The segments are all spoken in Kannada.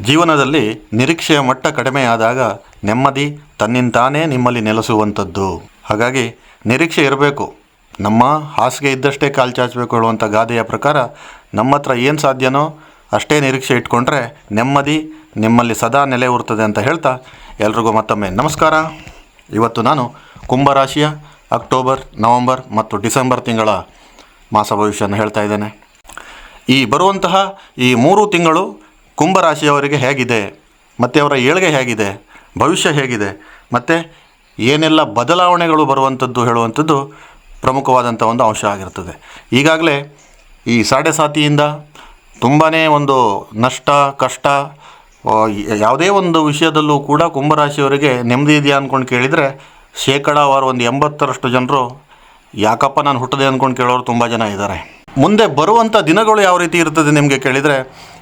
ಜೀವನದಲ್ಲಿ ನಿರೀಕ್ಷೆಯ ಮಟ್ಟ ಕಡಿಮೆಯಾದಾಗ ನೆಮ್ಮದಿ ತನ್ನಿಂತಾನೇ ನಿಮ್ಮಲ್ಲಿ ನೆಲೆಸುವಂಥದ್ದು. ಹಾಗಾಗಿ ನಿರೀಕ್ಷೆ ಇರಬೇಕು. ನಮ್ಮ ಹಾಸಿಗೆ ಇದ್ದಷ್ಟೇ ಕಾಲು ಚಾಚಬೇಕು ಹೇಳುವಂಥ ಗಾದೆಯ ಪ್ರಕಾರ ನಮ್ಮ ಹತ್ರ ಏನು ಸಾಧ್ಯನೋ ಅಷ್ಟೇ ನಿರೀಕ್ಷೆ ಇಟ್ಕೊಂಡ್ರೆ ನೆಮ್ಮದಿ ನಿಮ್ಮಲ್ಲಿ ಸದಾ ನೆಲೆ ಅಂತ ಹೇಳ್ತಾ ಎಲ್ರಿಗೂ ಮತ್ತೊಮ್ಮೆ ನಮಸ್ಕಾರ. ಇವತ್ತು ನಾನು ಕುಂಭರಾಶಿಯ ಅಕ್ಟೋಬರ್, ನವಂಬರ್ ಮತ್ತು ಡಿಸೆಂಬರ್ ತಿಂಗಳ ಮಾಸ ಭವಿಷ್ಯವನ್ನು ಹೇಳ್ತಾ ಇದ್ದೇನೆ. ಈ ಬರುವಂತಹ ಈ ಮೂರು ತಿಂಗಳು ಕುಂಭರಾಶಿಯವರಿಗೆ ಹೇಗಿದೆ, ಮತ್ತು ಅವರ ಏಳ್ಗೆ ಹೇಗಿದೆ, ಭವಿಷ್ಯ ಹೇಗಿದೆ, ಮತ್ತು ಏನೆಲ್ಲ ಬದಲಾವಣೆಗಳು ಬರುವಂಥದ್ದು ಹೇಳುವಂಥದ್ದು ಪ್ರಮುಖವಾದಂಥ ಒಂದು ಅಂಶ ಆಗಿರ್ತದೆ. ಈಗಾಗಲೇ ಈ ಸಾಡೆ ಸಾತಿಯಿಂದ ತುಂಬಾ ಒಂದು ನಷ್ಟ, ಕಷ್ಟ ಯಾವುದೇ ಒಂದು ವಿಷಯದಲ್ಲೂ ಕೂಡ ಕುಂಭರಾಶಿಯವರಿಗೆ ನೆಮ್ಮದಿ ಇದೆಯಾ ಅಂದ್ಕೊಂಡು ಕೇಳಿದರೆ ಶೇಕಡಾವಾರು ಒಂದು ಎಂಬತ್ತರಷ್ಟು ಜನರು, ಯಾಕಪ್ಪ ನಾನು ಹುಟ್ಟದೆ ಅಂದ್ಕೊಂಡು ಕೇಳೋರು ತುಂಬ ಜನ ಇದ್ದಾರೆ. ಮುಂದೆ ಬರುವಂಥ ದಿನಗಳು ಯಾವ ರೀತಿ ಇರ್ತದೆ ನಿಮಗೆ ಕೇಳಿದರೆ?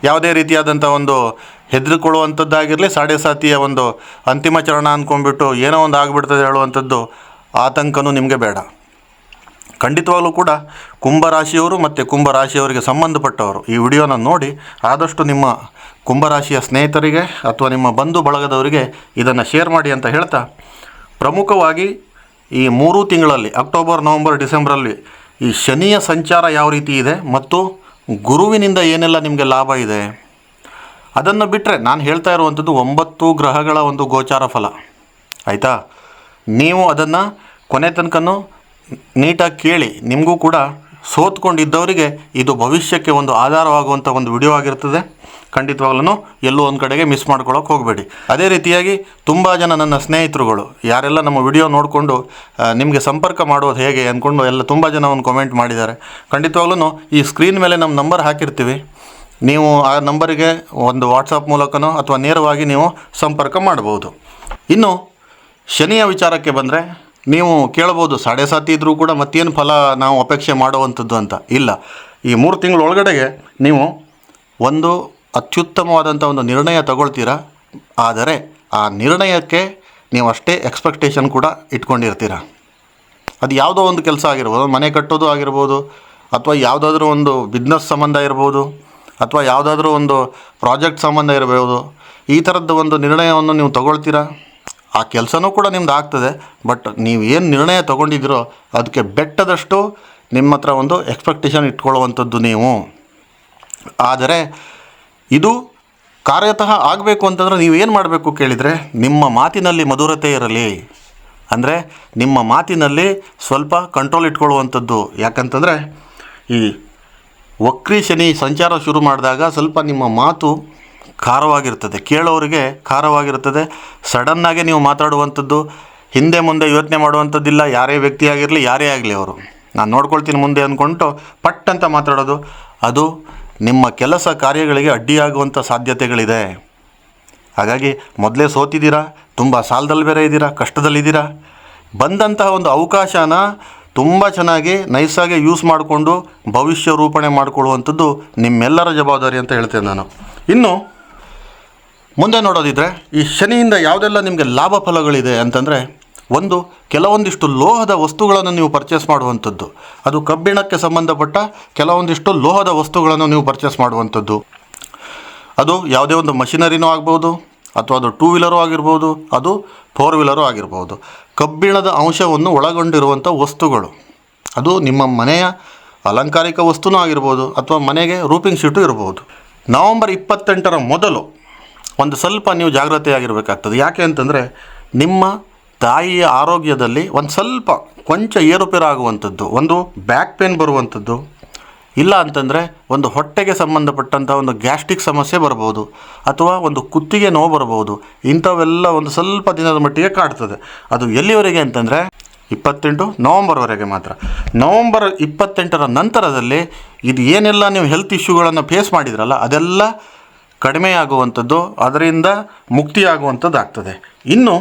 ಯಾವುದೇ ರೀತಿಯಾದಂಥ ಒಂದು ಹೆದರಿಕೊಳ್ಳುವಂಥದ್ದಾಗಿರಲಿ ಸಾಡೆ ಸಾತಿಯ ಒಂದು ಅಂತಿಮ ಚರಣ ಅಂದ್ಕೊಂಡ್ಬಿಟ್ಟು ಏನೋ ಒಂದು ಆಗಿಬಿಡ್ತದೆ ಹೇಳುವಂಥದ್ದು ಆತಂಕನೂ ನಿಮಗೆ ಬೇಡ. ಖಂಡಿತವಾಗಲೂ ಕೂಡ ಕುಂಭರಾಶಿಯವರು ಮತ್ತು ಕುಂಭರಾಶಿಯವರಿಗೆ ಸಂಬಂಧಪಟ್ಟವರು ಈ ವಿಡಿಯೋನ ನೋಡಿ ಆದಷ್ಟು ನಿಮ್ಮ ಕುಂಭರಾಶಿಯ ಸ್ನೇಹಿತರಿಗೆ ಅಥವಾ ನಿಮ್ಮ ಬಂಧು ಬಳಗದವರಿಗೆ ಇದನ್ನು ಶೇರ್ ಮಾಡಿ ಅಂತ ಹೇಳ್ತಾ, ಪ್ರಮುಖವಾಗಿ ಈ ಮೂರು ತಿಂಗಳಲ್ಲಿ, ಅಕ್ಟೋಬರ್, ನವಂಬರ್, ಡಿಸೆಂಬರಲ್ಲಿ ಈ ಶನಿಯ ಸಂಚಾರ ಯಾವ ರೀತಿ ಇದೆ ಮತ್ತು ಗುರುವಿನಿಂದ ಏನೆಲ್ಲ ನಿಮಗೆ ಲಾಭ ಇದೆ? ಅದನ್ನು ಬಿಟ್ಟರೆ ನಾನು ಹೇಳ್ತಾ ಇರುವಂಥದ್ದು ಒಂಬತ್ತು ಗ್ರಹಗಳ ಒಂದು ಗೋಚಾರ ಫಲ. ಆಯಿತಾ? ನೀವು ಅದನ್ನು ಕೊನೆ ತನಕನೂ ನೀಟಾಗಿ ಕೇಳಿ. ನಿಮಗೂ ಕೂಡ ಸೋತ್ಕೊಂಡಿದ್ದವರಿಗೆ ಇದು ಭವಿಷ್ಯಕ್ಕೆ ಒಂದು ಆಧಾರವಾಗುವಂಥ ಒಂದು ವಿಡಿಯೋ ಆಗಿರ್ತದೆ. ಖಂಡಿತವಾಗ್ಲೂ ಎಲ್ಲೂ ಒಂದು ಕಡೆಗೆ ಮಿಸ್ ಮಾಡ್ಕೊಳ್ಳೋಕೆ ಹೋಗಬೇಡಿ. ಅದೇ ರೀತಿಯಾಗಿ ತುಂಬ ಜನ ನನ್ನ ಸ್ನೇಹಿತರುಗಳು, ಯಾರೆಲ್ಲ ನಮ್ಮ ವಿಡಿಯೋ ನೋಡಿಕೊಂಡು ನಿಮಗೆ ಸಂಪರ್ಕ ಮಾಡೋದು ಹೇಗೆ ಅಂದ್ಕೊಂಡು ಎಲ್ಲ ತುಂಬ ಜನ ಒಂದು ಕಮೆಂಟ್ ಮಾಡಿದ್ದಾರೆ. ಖಂಡಿತವಾಗ್ಲೂ ಈ ಸ್ಕ್ರೀನ್ ಮೇಲೆ ನಮ್ಮ ನಂಬರ್ ಹಾಕಿರ್ತೀವಿ. ನೀವು ಆ ನಂಬರಿಗೆ ಒಂದು ವಾಟ್ಸಪ್ ಮೂಲಕನೋ ಅಥವಾ ನೇರವಾಗಿ ನೀವು ಸಂಪರ್ಕ ಮಾಡಬಹುದು ಇನ್ನು ಶನಿಯ ವಿಚಾರಕ್ಕೆ ಬಂದರೆ, ನೀವು ಕೇಳ್ಬೋದು, ಸಾಡೆ ಸಾತಿ ಇದ್ದರೂ ಕೂಡ ಮತ್ತೇನು ಫಲ ನಾವು ಅಪೇಕ್ಷೆ ಮಾಡುವಂಥದ್ದು ಅಂತ. ಇಲ್ಲ. ಈ ಮೂರು ತಿಂಗಳ ಒಳಗಡೆಗೆ ನೀವು ಒಂದು ಅತ್ಯುತ್ತಮವಾದಂಥ ಒಂದು ನಿರ್ಣಯ ತಗೊಳ್ತೀರಾ? ಆದರೆ ಆ ನಿರ್ಣಯಕ್ಕೆ ನೀವು ಅಷ್ಟೇ ಎಕ್ಸ್ಪೆಕ್ಟೇಷನ್ ಕೂಡ ಇಟ್ಕೊಂಡಿರ್ತೀರ? ಅದು ಯಾವುದೋ ಒಂದು ಕೆಲಸ ಆಗಿರ್ಬೋದು, ಮನೆ ಕಟ್ಟೋದು ಆಗಿರ್ಬೋದು, ಅಥವಾ ಯಾವುದಾದ್ರೂ ಒಂದು ಬಿಸ್ನೆಸ್ ಸಂಬಂಧ ಇರ್ಬೋದು, ಅಥವಾ ಯಾವುದಾದ್ರೂ ಒಂದು ಪ್ರಾಜೆಕ್ಟ್ ಸಂಬಂಧ ಇರಬಹುದು ಈ ಥರದ್ದು ಒಂದು ನಿರ್ಣಯವನ್ನು ನೀವು ತಗೊಳ್ತೀರಾ? ಆ ಕೆಲಸನೂ ಕೂಡ ನಿಮ್ದು ಆಗ್ತದೆ, ಬಟ್ ನೀವು ಏನು ನಿರ್ಣಯ ತೊಗೊಂಡಿದ್ದೀರೋ ಅದಕ್ಕೆ ಬೆಟ್ಟದಷ್ಟು ನಿಮ್ಮ ಹತ್ರ ಒಂದು ಎಕ್ಸ್ಪೆಕ್ಟೇಷನ್ ಇಟ್ಕೊಳ್ಳುವಂಥದ್ದು ನೀವು. ಆದರೆ ಇದು ಕಾರ್ಯತಃ ಆಗಬೇಕು ಅಂತಂದರೆ ನೀವು ಏನು ಮಾಡಬೇಕು ಕೇಳಿದರೆ, ನಿಮ್ಮ ಮಾತಿನಲ್ಲಿ ಮಧುರತೆ ಇರಲಿ. ಅಂದರೆ ನಿಮ್ಮ ಮಾತಿನಲ್ಲಿ ಸ್ವಲ್ಪ ಕಂಟ್ರೋಲ್ ಇಟ್ಕೊಳ್ಳುವಂಥದ್ದು. ಯಾಕಂತಂದರೆ, ಈ ವಕ್ರಿ ಶನಿ ಸಂಚಾರ ಶುರು ಮಾಡಿದಾಗ ಸ್ವಲ್ಪ ನಿಮ್ಮ ಮಾತು ಖಾರವಾಗಿರ್ತದೆ. ಕೇಳೋರಿಗೆ ಖಾರವಾಗಿರ್ತದೆ. ಸಡನ್ನಾಗೆ ನೀವು ಮಾತಾಡುವಂಥದ್ದು, ಹಿಂದೆ ಮುಂದೆ ಯೋಚನೆ ಮಾಡುವಂಥದ್ದಿಲ್ಲ. ಯಾರೇ ವ್ಯಕ್ತಿ ಆಗಿರಲಿ, ಯಾರೇ ಆಗಲಿ ಅವರು. ನಾನು ನೋಡ್ಕೊಳ್ತೀನಿ ಮುಂದೆ ಅಂದ್ಕೊಂಡು ಪಟ್ ಅಂತ ಮಾತಾಡೋದು. ಅದು ನಿಮ್ಮ ಕೆಲಸ ಕಾರ್ಯಗಳಿಗೆ ಅಡ್ಡಿಯಾಗುವಂಥ ಸಾಧ್ಯತೆಗಳಿದೆ. ಹಾಗಾಗಿ ಮೊದಲೇ ಸೋತಿದ್ದೀರಾ? ತುಂಬ ಸಾಲದಲ್ಲಿ ಬೇರೆ ಇದ್ದೀರಾ? ಕಷ್ಟದಲ್ಲಿದ್ದೀರಾ ಬಂದಂತಹ ಒಂದು ಅವಕಾಶನ ತುಂಬ ಚೆನ್ನಾಗಿ ನೈಸಾಗಿ ಯೂಸ್ ಮಾಡಿಕೊಂಡು ಭವಿಷ್ಯ ರೂಪಣೆ ಮಾಡಿಕೊಳ್ಳುವಂಥದ್ದು ನಿಮ್ಮೆಲ್ಲರ ಜವಾಬ್ದಾರಿ ಅಂತ ಹೇಳ್ತೇನೆ ನಾನು. ಇನ್ನು ಮುಂದೆ ನೋಡೋದಿದ್ರೆ ಈ ಶನಿಯಿಂದ ಯಾವುದೆಲ್ಲ ನಿಮಗೆ ಲಾಭ ಫಲಗಳಿದೆ ಅಂತಂದರೆ ಒಂದು, ಕೆಲವೊಂದಿಷ್ಟು ಲೋಹದ ವಸ್ತುಗಳನ್ನು ನೀವು ಪರ್ಚೇಸ್ ಮಾಡುವಂಥದ್ದು. ಅದು ಕಬ್ಬಿಣಕ್ಕೆ ಸಂಬಂಧಪಟ್ಟ ಕೆಲವೊಂದಿಷ್ಟು ಲೋಹದ ವಸ್ತುಗಳನ್ನು ನೀವು ಪರ್ಚೇಸ್ ಮಾಡುವಂಥದ್ದು. ಅದು ಯಾವುದೇ ಒಂದು ಮಷಿನರಿನೂ ಆಗ್ಬೋದು, ಅಥವಾ ಅದು ಟೂ ವೀಲರು ಆಗಿರ್ಬೋದು, ಅದು ಫೋರ್ ವೀಲರು ಆಗಿರ್ಬೋದು. ಕಬ್ಬಿಣದ ಅಂಶವನ್ನು ಒಳಗೊಂಡಿರುವಂಥ ವಸ್ತುಗಳು. ಅದು ನಿಮ್ಮ ಮನೆಯ ಅಲಂಕಾರಿಕ ವಸ್ತುನೂ ಆಗಿರ್ಬೋದು, ಅಥವಾ ಮನೆಗೆ ರೂಪಿಂಗ್ ಶೀಟು ಇರ್ಬೋದು. ನವಂಬರ್ ಇಪ್ಪತ್ತೆಂಟರ ಮೊದಲು ಒಂದು ಸ್ವಲ್ಪ ನೀವು ಜಾಗ್ರತೆಯಾಗಿರಬೇಕಾಗ್ತದೆ. ಯಾಕೆ ಅಂತಂದರೆ ನಿಮ್ಮ ತಾಯಿಯ ಆರೋಗ್ಯದಲ್ಲಿ ಒಂದು ಸ್ವಲ್ಪ ಕೊಂಚ ಏರುಪೇರಾಗುವಂಥದ್ದು, ಒಂದು ಬ್ಯಾಕ್ ಪೇನ್ ಬರುವಂಥದ್ದು, ಇಲ್ಲ ಅಂತಂದರೆ ಒಂದು ಹೊಟ್ಟೆಗೆ ಸಂಬಂಧಪಟ್ಟಂಥ ಒಂದು ಗ್ಯಾಸ್ಟ್ರಿಕ್ ಸಮಸ್ಯೆ ಬರ್ಬೋದು ಅಥವಾ ಒಂದು ಕುತ್ತಿಗೆ ನೋವು ಬರ್ಬೋದು ಇಂಥವೆಲ್ಲ ಒಂದು ಸ್ವಲ್ಪ ದಿನದ ಮಟ್ಟಿಗೆ ಕಾಡ್ತದೆ. ಅದು ಎಲ್ಲಿವರೆಗೆ ಅಂತಂದರೆ ಇಪ್ಪತ್ತೆಂಟು ನವಂಬರ್ವರೆಗೆ ಮಾತ್ರ. ನವಂಬರ್ ಇಪ್ಪತ್ತೆಂಟರ ನಂತರದಲ್ಲಿ ಇದು ಏನೆಲ್ಲ ನೀವು ಹೆಲ್ತ್ ಇಶ್ಯೂಗಳನ್ನು ಫೇಸ್ ಮಾಡಿದ್ರಲ್ಲ, ಅದೆಲ್ಲ ಕಡಿಮೆಯಾಗುವಂಥದ್ದು, ಅದರಿಂದ ಮುಕ್ತಿಯಾಗುವಂಥದ್ದು ಆಗ್ತದೆ ಇನ್ನು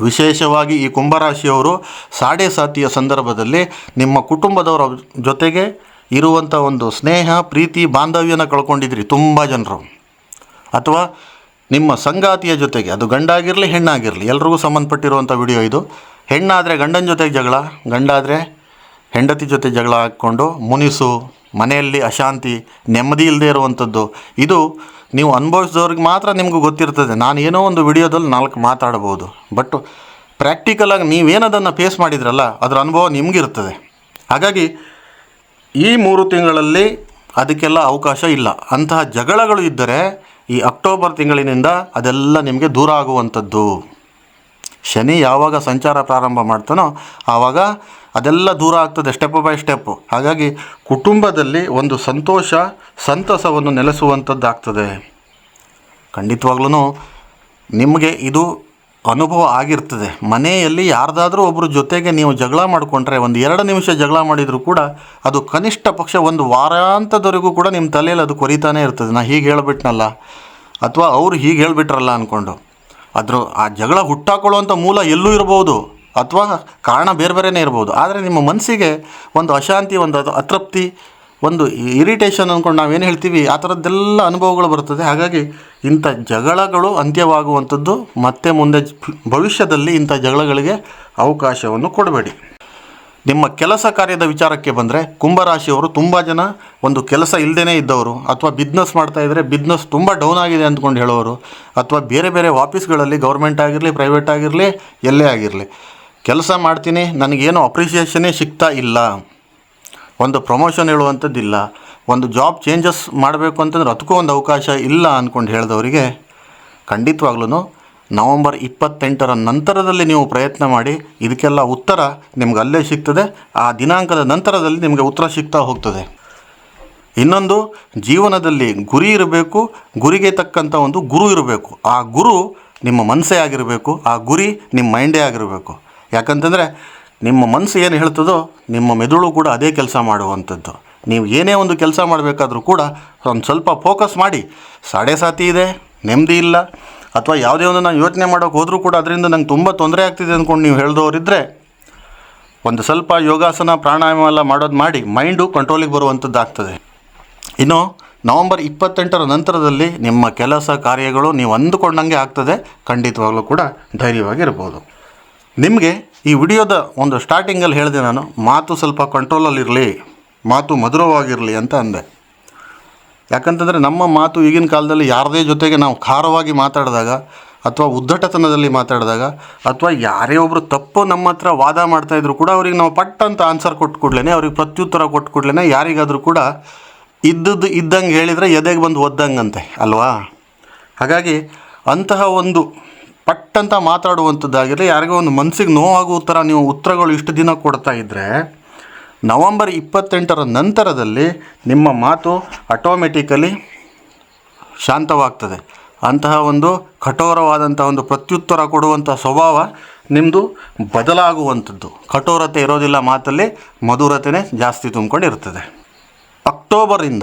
ವಿಶೇಷವಾಗಿ ಈ ಕುಂಭರಾಶಿಯವರು ಸಾಡೆ ಸಾತಿಯ ಸಂದರ್ಭದಲ್ಲಿ ನಿಮ್ಮ ಕುಟುಂಬದವರ ಜೊತೆಗೆ ಇರುವಂಥ ಒಂದು ಸ್ನೇಹ, ಪ್ರೀತಿ, ಬಾಂಧವ್ಯನ ಕಳ್ಕೊಂಡಿದ್ರಿ ತುಂಬ ಜನರು. ಅಥವಾ ನಿಮ್ಮ ಸಂಗಾತಿಯ ಜೊತೆಗೆ, ಅದು ಗಂಡಾಗಿರಲಿ, ಹೆಣ್ಣಾಗಿರಲಿ, ಎಲ್ರಿಗೂ ಸಂಬಂಧಪಟ್ಟಿರುವಂಥ ವಿಡಿಯೋ ಇದು. ಹೆಣ್ಣಾದರೆ ಗಂಡನ ಜೊತೆಗೆ ಜಗಳ, ಗಂಡಾದರೆ ಹೆಂಡತಿ ಜೊತೆ ಜಗಳ ಹಾಕ್ಕೊಂಡು ಮುನಿಸು, ಮನೆಯಲ್ಲಿ ಅಶಾಂತಿ, ನೆಮ್ಮದಿ ಇಲ್ಲದೆ ಇರುವಂಥದ್ದು ಇದು ನೀವು ಅನುಭವಿಸಿದವ್ರಿಗೆ ಮಾತ್ರ ನಿಮಗೂ ಗೊತ್ತಿರ್ತದೆ. ನಾನು ಏನೋ ಒಂದು ವಿಡಿಯೋದಲ್ಲಿ ನಾಲ್ಕು ಮಾತಾಡ್ಬೋದು. ಬಟ್ ಪ್ರಾಕ್ಟಿಕಲಾಗಿ ನೀವೇನದನ್ನು ಫೇಸ್ ಮಾಡಿದ್ರಲ್ಲ, ಅದರ ಅನುಭವ ನಿಮಗಿರ್ತದೆ. ಹಾಗಾಗಿ ಈ ಮೂರು ತಿಂಗಳಲ್ಲಿ ಅದಕ್ಕೆಲ್ಲ ಅವಕಾಶ ಇಲ್ಲ. ಅಂತಹ ಜಗಳಗಳು ಇದ್ದರೆ ಈ ಅಕ್ಟೋಬರ್ ತಿಂಗಳಿನಿಂದ ಅದೆಲ್ಲ ನಿಮಗೆ ದೂರ ಆಗುವಂಥದ್ದು. ಶನಿ ಯಾವಾಗ ಸಂಚಾರ ಪ್ರಾರಂಭ ಮಾಡ್ತಾನೋ ಆವಾಗ ಅದೆಲ್ಲ ದೂರ ಆಗ್ತದೆ ಸ್ಟೆಪ್ ಬೈ ಸ್ಟೆಪ್ಪು ಹಾಗಾಗಿ ಕುಟುಂಬದಲ್ಲಿ ಒಂದು ಸಂತೋಷ, ಸಂತಸವನ್ನು ನೆಲೆಸುವಂಥದ್ದಾಗ್ತದೆ ಖಂಡಿತವಾಗ್ಲೂ ನಿಮಗೆ ಇದು ಅನುಭವ ಆಗಿರ್ತದೆ. ಮನೆಯಲ್ಲಿ ಯಾರ್ದಾದರೂ ಒಬ್ಬರ ಜೊತೆಗೆ ನೀವು ಜಗಳ ಮಾಡಿಕೊಂಡ್ರೆ, ಒಂದು ಎರಡು ನಿಮಿಷ ಜಗಳ ಮಾಡಿದರೂ ಕೂಡ ಅದು ಕನಿಷ್ಠ ಪಕ್ಷ ಒಂದು ವಾರಾಂತದವರೆಗೂ ಕೂಡ ನಿಮ್ಮ ತಲೆಯಲ್ಲಿ ಅದು ಕೊರಿತಾನೇ ಇರ್ತದೆ. ನಾ ಹೀಗೆ ಹೇಳ್ಬಿಟ್ನಲ್ಲ. ಅಥವಾ ಅವ್ರು ಹೀಗೆ ಹೇಳ್ಬಿಟ್ರಲ್ಲ ಅಂದ್ಕೊಂಡು ಅದ್ರ ಆ ಜಗಳ ಹುಟ್ಟಾಕೊಳ್ಳುವಂಥ ಮೂಲ ಎಲ್ಲೂ ಇರ್ಬೋದು. ಅಥವಾ ಕಾರಣ ಬೇರೆ ಬೇರೆನೇ ಇರ್ಬೋದು. ಆದರೆ ನಿಮ್ಮ ಮನಸ್ಸಿಗೆ ಒಂದು ಅಶಾಂತಿ, ಒಂದು ಅತೃಪ್ತಿ, ಒಂದು ಇರಿಟೇಷನ್ ಅಂದ್ಕೊಂಡು ನಾವೇನು ಹೇಳ್ತೀವಿ, ಆ ಥರದ್ದೆಲ್ಲ ಅನುಭವಗಳು ಬರ್ತದೆ. ಹಾಗಾಗಿ ಇಂಥ ಜಗಳಗಳು ಅಂತ್ಯವಾಗುವಂಥದ್ದು ಮತ್ತೆ ಮುಂದೆ ಭವಿಷ್ಯದಲ್ಲಿ ಇಂಥ ಜಗಳಗಳಿಗೆ ಅವಕಾಶವನ್ನು ಕೊಡಬೇಡಿ. ನಿಮ್ಮ ಕೆಲಸ ಕಾರ್ಯದ ವಿಚಾರಕ್ಕೆ ಬಂದರೆ ಕುಂಭರಾಶಿಯವರು ತುಂಬ ಜನ ಒಂದು ಕೆಲಸ ಇಲ್ಲದೇ ಇದ್ದವರು ಅಥವಾ ಬಿಸ್ನೆಸ್ ಮಾಡ್ತಾ ಇದ್ದರೆ ಬಿಸ್ನೆಸ್ ತುಂಬ ಡೌನ್ ಆಗಿದೆ ಅಂದ್ಕೊಂಡು ಹೇಳೋರು ಅಥವಾ ಬೇರೆ ಬೇರೆ ಆಫೀಸ್ಗಳಲ್ಲಿ ಗೌರ್ಮೆಂಟ್ ಆಗಿರಲಿ ಪ್ರೈವೇಟ್ ಆಗಿರಲಿ, ಎಲ್ಲೇ ಆಗಿರಲಿ. ಕೆಲಸ ಮಾಡ್ತೀನಿ, ನನಗೇನು ಅಪ್ರಿಷಿಯೇಷನೇ ಸಿಗ್ತಾ ಇಲ್ಲ. ಒಂದು ಪ್ರಮೋಷನ್ ಹೇಳುವಂಥದ್ದಿಲ್ಲ. ಒಂದು ಜಾಬ್ ಚೇಂಜಸ್ ಮಾಡಬೇಕು ಅಂತಂದ್ರೆ ಅದಕ್ಕೂ ಒಂದು ಅವಕಾಶ ಇಲ್ಲ ಅಂದ್ಕೊಂಡು ಹೇಳಿದವರಿಗೆ ಖಂಡಿತವಾಗ್ಲೂ ನವಂಬರ್ ಇಪ್ಪತ್ತೆಂಟರ ನಂತರದಲ್ಲಿ ನೀವು ಪ್ರಯತ್ನ ಮಾಡಿ, ಇದಕ್ಕೆಲ್ಲ ಉತ್ತರ ನಿಮ್ಗೆ ಅಲ್ಲೇ ಸಿಗ್ತದೆ, ಆ ದಿನಾಂಕದ ನಂತರದಲ್ಲಿ ನಿಮಗೆ ಉತ್ತರ ಸಿಗ್ತಾ ಹೋಗ್ತದೆ. ಇನ್ನೊಂದು, ಜೀವನದಲ್ಲಿ ಗುರಿ ಇರಬೇಕು, ಗುರಿಗೆ ತಕ್ಕಂಥ ಒಂದು ಗುರು ಇರಬೇಕು. ಆ ಗುರು ನಿಮ್ಮ ಮನಸ್ಸೇ ಆಗಿರಬೇಕು, ಆ ಗುರಿ ನಿಮ್ಮ ಮೈಂಡೇ ಆಗಿರಬೇಕು. ಯಾಕಂತಂದರೆ ನಿಮ್ಮ ಮನಸ್ಸು ಏನು ಹೇಳ್ತದೋ ನಿಮ್ಮ ಮೆದುಳು ಕೂಡ ಅದೇ ಕೆಲಸ ಮಾಡುವಂಥದ್ದು. ನೀವು ಏನೇ ಒಂದು ಕೆಲಸ ಮಾಡಬೇಕಾದ್ರೂ ಕೂಡ ಒಂದು ಸ್ವಲ್ಪ ಫೋಕಸ್ ಮಾಡಿ. ಸಾಡೆ ಸಾತಿ ಇದೆ, ನೆಮ್ಮದಿ ಇಲ್ಲ, ಅಥವಾ ಯಾವುದೇ ಒಂದು ನಾನು ಯೋಚನೆ ಮಾಡೋಕೆ ಹೋದರೂ ಕೂಡ ಅದರಿಂದ ನಂಗೆ ತುಂಬ ತೊಂದರೆ ಆಗ್ತಿದೆ ಅಂದ್ಕೊಂಡು ನೀವು ಹೇಳ್ದವರಿದ್ದರೆ ಒಂದು ಸ್ವಲ್ಪ ಯೋಗಾಸನ, ಪ್ರಾಣಾಯಾಮ ಎಲ್ಲ ಮಾಡೋದು ಮಾಡಿ ಮೈಂಡು ಕಂಟ್ರೋಲಿಗೆ ಬರುವಂಥದ್ದು ಆಗ್ತದೆ. ಇನ್ನು ನವಂಬರ್ ಇಪ್ಪತ್ತೆಂಟರ ನಂತರದಲ್ಲಿ ನಿಮ್ಮ ಕೆಲಸ ಕಾರ್ಯಗಳು ನೀವು ಅಂದುಕೊಂಡಂಗೆ ಆಗ್ತದೆ. ಖಂಡಿತವಾಗಲೂ ಕೂಡ ಧೈರ್ಯವಾಗಿರ್ಬೋದು. ನಿಮಗೆ ಈ ವಿಡಿಯೋದ ಒಂದು ಸ್ಟಾರ್ಟಿಂಗಲ್ಲಿ ಹೇಳಿದೆ ನಾನು, ಮಾತು ಸ್ವಲ್ಪ ಕಂಟ್ರೋಲಲ್ಲಿರಲಿ ಮಾತು ಮಧುರವಾಗಿರಲಿ ಅಂತ ಅಂದೆ. ಯಾಕಂತಂದರೆ ನಮ್ಮ ಮಾತು ಈಗಿನ ಕಾಲದಲ್ಲಿ ಯಾರದೇ ಜೊತೆಗೆ ನಾವು ಖಾರವಾಗಿ ಮಾತಾಡಿದಾಗ ಅಥವಾ ಉದ್ದಟತನದಲ್ಲಿ ಮಾತಾಡಿದಾಗ ಅಥವಾ ಯಾರೇ ಒಬ್ಬರು ತಪ್ಪು ನಮ್ಮ ಹತ್ರ ವಾದ ಮಾಡ್ತಾಯಿದ್ರು ಕೂಡ ಅವ್ರಿಗೆ ನಾವು ಪಟ್ ಅಂತ ಆನ್ಸರ್ ಕೊಟ್ಟು ಕೂಡಲೇ ಅವ್ರಿಗೆ ಪ್ರತ್ಯುತ್ತರ ಕೊಟ್ಟು ಕೂಡಲೇ ಯಾರಿಗಾದರೂ ಕೂಡ ಇದ್ದದ್ದು ಇದ್ದಂಗೆ ಹೇಳಿದರೆ ಎದೆಗೆ ಬಂದು ಒದ್ದಂಗಂತೆ, ಅಲ್ವಾ? ಹಾಗಾಗಿ ಅಂತಹ ಒಂದು ಪಟ್ಟಂತ ಮಾತಾಡುವಂಥದ್ದಾಗಿರಲಿ ಯಾರಿಗೋ ಒಂದು ಮನಸ್ಸಿಗೆ ನೋವಾಗುವ ಥರ ನೀವು ಉತ್ತರಗಳು ಇಷ್ಟು ದಿನ ಕೊಡ್ತಾ ಇದ್ದರೆ ನವಂಬರ್ ಇಪ್ಪತ್ತೆಂಟರ ನಂತರದಲ್ಲಿ ನಿಮ್ಮ ಮಾತು ಆಟೋಮೆಟಿಕಲಿ ಶಾಂತವಾಗ್ತದೆ. ಅಂತಹ ಒಂದು ಕಠೋರವಾದಂಥ ಒಂದು ಪ್ರತ್ಯುತ್ತರ ಕೊಡುವಂಥ ಸ್ವಭಾವ ನಿಮ್ಮದು ಬದಲಾಗುವಂಥದ್ದು. ಕಠೋರತೆ ಇರೋದಿಲ್ಲ ಮಾತಲ್ಲಿ, ಮಧುರತೆನೇ ಜಾಸ್ತಿ ತುಂಬಿಕೊಂಡಿರ್ತದೆ. ಅಕ್ಟೋಬರಿಂದ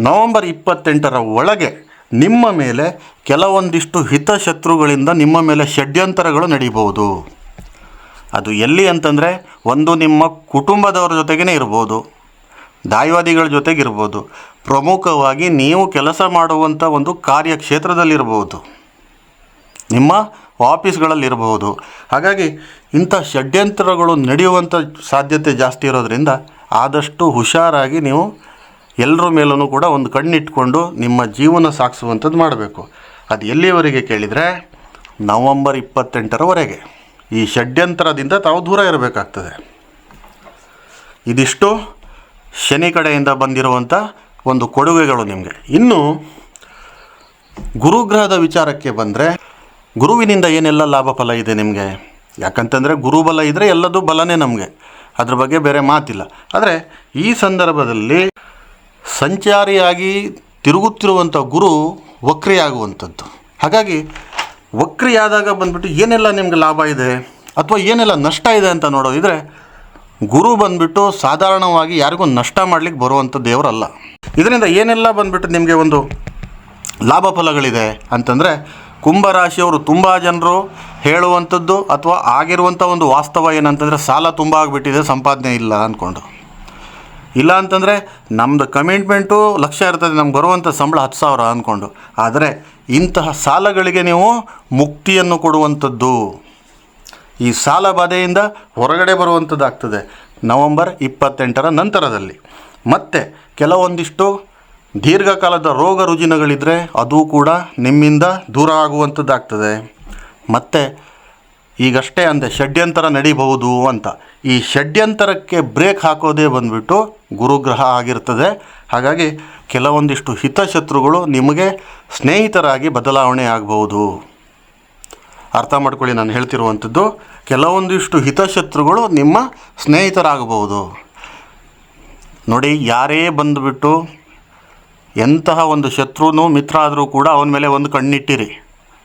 ನವಂಬರ್ ಇಪ್ಪತ್ತೆಂಟರ ಒಳಗೆ ನಿಮ್ಮ ಮೇಲೆ ಕೆಲವೊಂದಿಷ್ಟು ಹಿತಶತ್ರುಗಳಿಂದ ನಿಮ್ಮ ಮೇಲೆ ಷಡ್ಯಂತರಗಳು ನಡೀಬೋದು ಅದು ಎಲ್ಲಿ ಅಂತಂದರೆ ಒಂದು ನಿಮ್ಮ ಕುಟುಂಬದವರ ಜೊತೆಗೇ ಇರ್ಬೋದು, ದಾಯವಾದಿಗಳ ಜೊತೆಗಿರ್ಬೋದು. ಪ್ರಮುಖವಾಗಿ ನೀವು ಕೆಲಸ ಮಾಡುವಂಥ ಒಂದು ಕಾರ್ಯಕ್ಷೇತ್ರದಲ್ಲಿರ್ಬೋದು. ನಿಮ್ಮ ಆಫೀಸ್ಗಳಲ್ಲಿರಬಹುದು ಹಾಗಾಗಿ ಇಂಥ ಷಡ್ಯಂತ್ರಗಳು ನಡೆಯುವಂಥ ಸಾಧ್ಯತೆ ಜಾಸ್ತಿ ಇರೋದರಿಂದ ಆದಷ್ಟು ಹುಷಾರಾಗಿ ನೀವು ಎಲ್ಲರ ಮೇಲೂ ಕೂಡ ಒಂದು ಕಣ್ಣಿಟ್ಕೊಂಡು ನಿಮ್ಮ ಜೀವನ ಸಾಗಿಸುವಂಥದ್ದು ಮಾಡಬೇಕು. ಅದು ಎಲ್ಲಿಯವರೆಗೆ ಕೇಳಿದರೆ ನವಂಬರ್ ಇಪ್ಪತ್ತೆಂಟರವರೆಗೆ. ಈ ಷಡ್ಯಂತ್ರದಿಂದ ತಾವು ದೂರ ಇರಬೇಕಾಗ್ತದೆ. ಇದಿಷ್ಟು ಶನಿ ಕಡೆಯಿಂದ ಬಂದಿರುವಂಥ ಒಂದು ಕೊಡುಗೆಗಳು ನಿಮಗೆ. ಇನ್ನು ಗುರುಗ್ರಹದ ವಿಚಾರಕ್ಕೆ ಬಂದರೆ ಗುರುವಿನಿಂದ ಏನೆಲ್ಲ ಲಾಭ ಫಲ ಇದೆ ನಿಮಗೆ? ಯಾಕಂತಂದರೆ ಗುರುಬಲ ಇದ್ದರೆ ಎಲ್ಲದೂ ಬಲನೇ ನಮಗೆ. ಅದ್ರ ಬಗ್ಗೆ ಬೇರೆ ಮಾತಿಲ್ಲ. ಆದರೆ ಈ ಸಂದರ್ಭದಲ್ಲಿ ಸಂಚಾರಿಯಾಗಿ ತಿರುಗುತ್ತಿರುವಂಥ ಗುರು ವಕ್ರಿಯಾಗುವಂಥದ್ದು. ಹಾಗಾಗಿ ವಕ್ರಿಯಾದಾಗ ಬಂದುಬಿಟ್ಟು ಏನೆಲ್ಲ ನಿಮ್ಗೆ ಲಾಭ ಇದೆ ಅಥವಾ ಏನೆಲ್ಲ ನಷ್ಟ ಇದೆ ಅಂತ ನೋಡೋದಿದ್ರೆ ಗುರು ಬಂದ್ಬಿಟ್ಟು ಸಾಧಾರಣವಾಗಿ ಯಾರಿಗೂ ನಷ್ಟ ಮಾಡ್ಲಿಕ್ಕೆ ಬರುವಂಥ ದೇವರಲ್ಲ. ಇದರಿಂದ ಏನೆಲ್ಲ ಬಂದ್ಬಿಟ್ಟು ನಿಮಗೆ ಒಂದು ಲಾಭ ಫಲಗಳಿದೆ ಅಂತಂದರೆ ಕುಂಭರಾಶಿಯವರು ತುಂಬ ಜನರು ಹೇಳುವಂಥದ್ದು ಅಥವಾ ಆಗಿರುವಂಥ ಒಂದು ವಾಸ್ತವ ಏನಂತಂದರೆ ಸಾಲ ತುಂಬ ಆಗಿಬಿಟ್ಟಿದೆ, ಸಂಪಾದನೆ ಇಲ್ಲ ಅಂದ್ಕೊಂಡು. ಇಲ್ಲ ಅಂತಂದರೆ ನಮ್ಮದು ಕಮಿಟ್ಮೆಂಟು ಲಕ್ಷ ಇರ್ತದೆ, ನಮ್ಗೆ ಬರುವಂಥ ಸಂಬಳ ಹತ್ತು ಸಾವಿರ ಅಂದ್ಕೊಂಡು ಆದರೆ ಇಂತಹ ಸಾಲಗಳಿಗೆ ನೀವು ಮುಕ್ತಿಯನ್ನು ಕೊಡುವಂಥದ್ದು. ಈ ಸಾಲ ಬಾಧೆಯಿಂದ ಹೊರಗಡೆ ಬರುವಂಥದ್ದಾಗ್ತದೆ. ನವಂಬರ್ ಇಪ್ಪತ್ತೆಂಟರ ನಂತರದಲ್ಲಿ. ಮತ್ತು ಕೆಲವೊಂದಿಷ್ಟು ದೀರ್ಘಕಾಲದ ರೋಗ ರುಜಿನಗಳಿದ್ದರೆ ಅದು ಕೂಡ ನಿಮ್ಮಿಂದ ದೂರ ಆಗುವಂಥದ್ದಾಗ್ತದೆ. ಮತ್ತು ಈಗಷ್ಟೇ ಅಂದೆ, ಷಡ್ಯಂತರ ನಡೀಬಹುದು ಅಂತ. ಈ ಷಡ್ಯಂತರಕ್ಕೆ ಬ್ರೇಕ್ ಹಾಕೋದೇ ಬಂದ್ಬಿಟ್ಟು ಗುರುಗ್ರಹ ಆಗಿರ್ತದೆ. ಹಾಗಾಗಿ ಕೆಲವೊಂದಿಷ್ಟು ಹಿತಶತ್ರುಗಳು ನಿಮಗೆ ಸ್ನೇಹಿತರಾಗಿ ಬದಲಾವಣೆ ಆಗಬಹುದು. ಅರ್ಥ ಮಾಡ್ಕೊಳ್ಳಿ ನಾನು ಹೇಳ್ತಿರುವಂಥದ್ದು, ಕೆಲವೊಂದಿಷ್ಟು ಹಿತಶತ್ರುಗಳು ನಿಮ್ಮ ಸ್ನೇಹಿತರಾಗಬಹುದು. ನೋಡಿ, ಯಾರೇ ಬಂದುಬಿಟ್ಟು ಎಂತಹ ಒಂದು ಶತ್ರುನೂ ಮಿತ್ರ ಆದರೂ ಕೂಡ ಅವನ ಮೇಲೆ ಒಂದು ಕಣ್ಣಿಟ್ಟಿರಿ.